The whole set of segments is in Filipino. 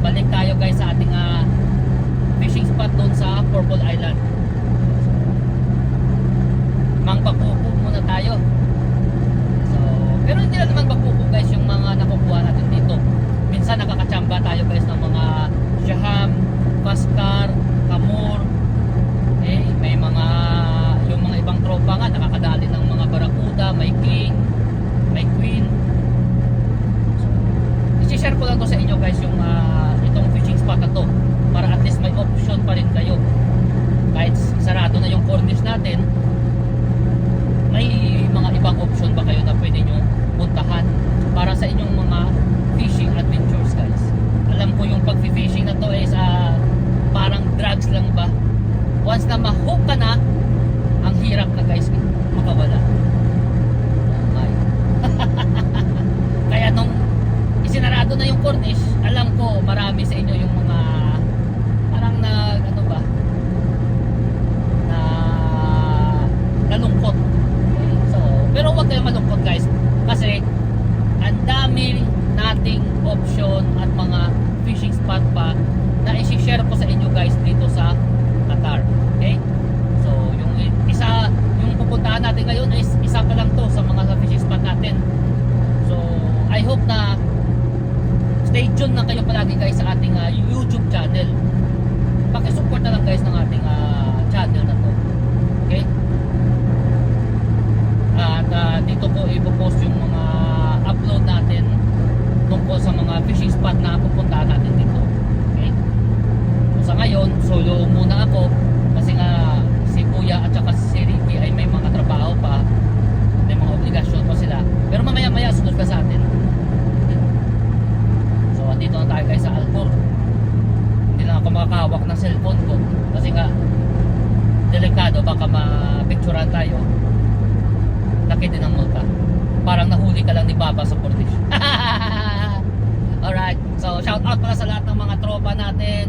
balik tayo guys sa ating ah, fishing spot doon sa Purple Island. Mangpakupo muna tayo. So, pero hindi na naman magpupo guys yung mga nakukuha natin dito. Minsan nakakachamba tayo guys ng mga Shaham, Paskar, Kamur. Eh, may mga yung mga ibang tropa nga nakakadali ng mga Barracuda, may King, may Queen. So, i-share ko lang to sa inyo guys yung ah, Makakahawak ng cellphone ko kasi nga delikado baka ma-picturean tayo laki din ang multa. Parang nahuli ka lang ni Baba sa Cornish. Alright. So, shout out pala sa lahat ng mga tropa natin,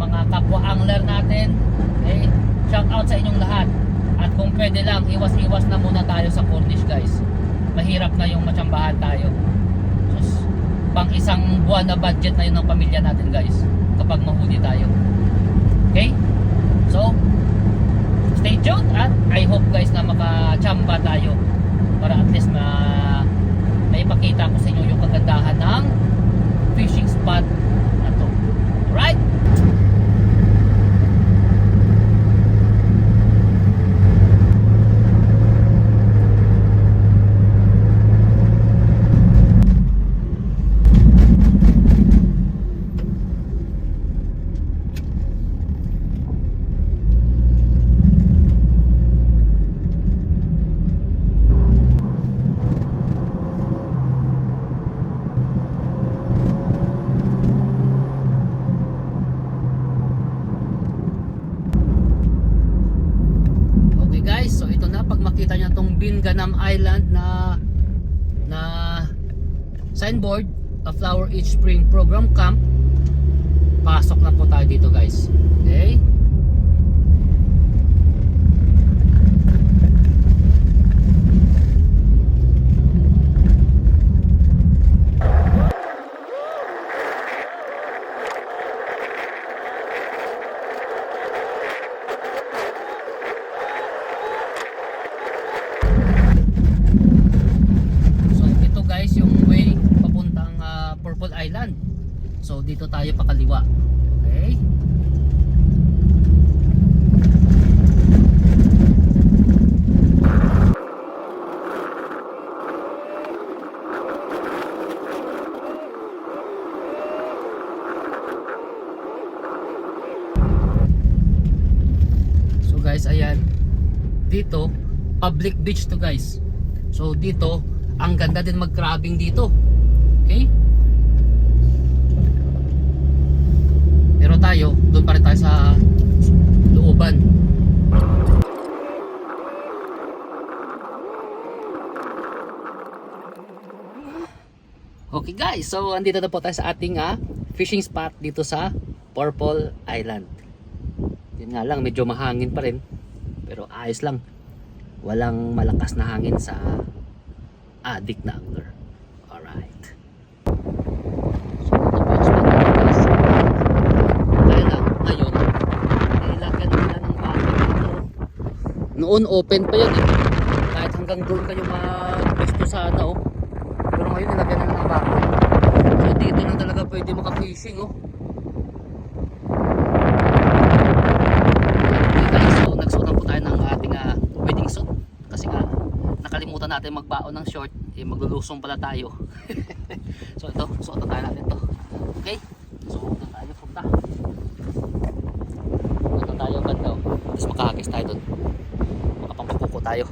mga kapwa angler natin. Okay? Shout out sa inyong lahat. At kung pwede lang, iwas-iwas na muna tayo sa Cornish, guys. Mahirap na yung matsambahan tayo. Sus, pang isang buwan na budget na yun ng pamilya natin, guys. Kapag mahuli. Okay? So, stay tuned at I hope guys na makachamba tayo para at least na maipakita ko sa inyo yung kagandahan ng fishing spot na to. Alright? Okay guys, so ito na pag makita niyo tong Binganam Island na na signboard, a Flower Each Spring Program Camp. Pasok na po tayo dito guys. Okay? So ito guys yung way papuntang ah, Purple Island. So dito tayo pakaliwa. Okay? guys, ayan. Dito, public beach to guys. So dito, ang ganda din mag-crabbing dito. Okay? Pero tayo, doon pa rin tayo sa looban. Okay guys, so andito na po tayo sa ating ah, fishing spot dito sa Purple Island. Yun nga lang, medyo mahangin pa rin. Pero ayos lang. Walang malakas na hangin sa adik na angler. Alright. So, ito spot natin guys. Kaya lang, ngayon, nilagyan nila ng bakit dito. Noon open pa yan eh. Kahit hanggang doon kayo mag-pwesto sana oh. Pero ngayon nilagyan na ng bakit. So dito lang talaga pwede maka-fishing oh. Okay guys, so nagsuotan po tayo ng ating ah, wedding suit. Kasi nga, nakalimutan natin magbaon ng short. Eh, maglulusong pala tayo. so ito, suotan tayo natin to. Okay? So doon tayo punta. Doon tayo ang ganda oh. Tapos makahagis tayo doon. Makapampakuko tayo.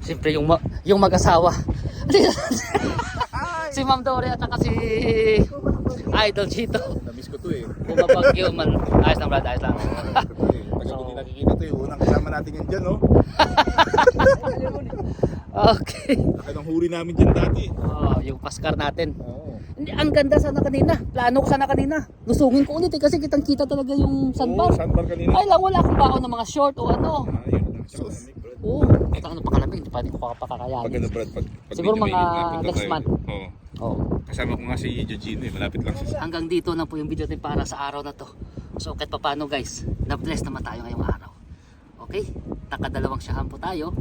Siyempre yung ma- yung mag-asawa. si Ma'am Dory at saka si Idol Chito. Namiss ko to eh. Bumabagyo man. Ayos lang brad, ayos lang. Ko din nakikita to eh. Unang kasama natin yan dyan, no? okay. Laki ng huri namin dyan dati. Oh, yung paskar natin. Oo. Hindi, ang ganda sana kanina. Plano ko sana kanina. Lusungin ko ulit eh kasi kitang kita talaga yung sandbar. Oo, sandbar kanina. Ay lang, wala akong baon ng mga short o ano. Ah, yun lang. Oo, ito ano pa kalamig, hindi pa hindi ko pa Pag ano. Brad, pag, pag Siguro medyo mga mainit na, punta next tayo. month. Oo. Oo. Kasama ko nga si Eugene eh. Malapit lang siya. Hanggang dito na po yung video natin para sa araw na to. So kahit paano guys, na-bless naman tayo ngayong araw. Okay? Nakadalawang syahan po tayo.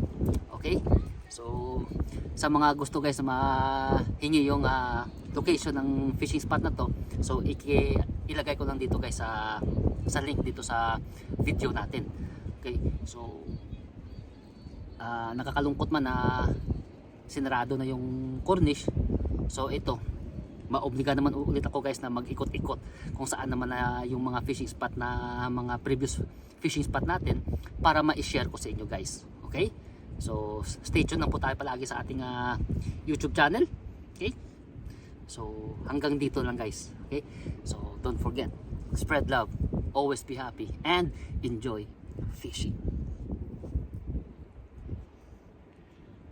Okay? So sa mga gusto guys na mahingi yung ah, location ng fishing spot na to, so iki ilagay ko lang dito guys sa sa link dito sa video natin. Okay? So ah, nakakalungkot man na sinarado na yung cornish. So ito, maobliga naman ulit ako guys na mag-ikot-ikot kung saan naman na yung mga fishing spot na mga previous fishing spot natin para ma-share ko sa inyo guys. Okay? So stay tuned lang po tayo palagi sa ating ah, YouTube channel. Okay? So hanggang dito lang guys. Okay? So don't forget, spread love, always be happy and enjoy fishing.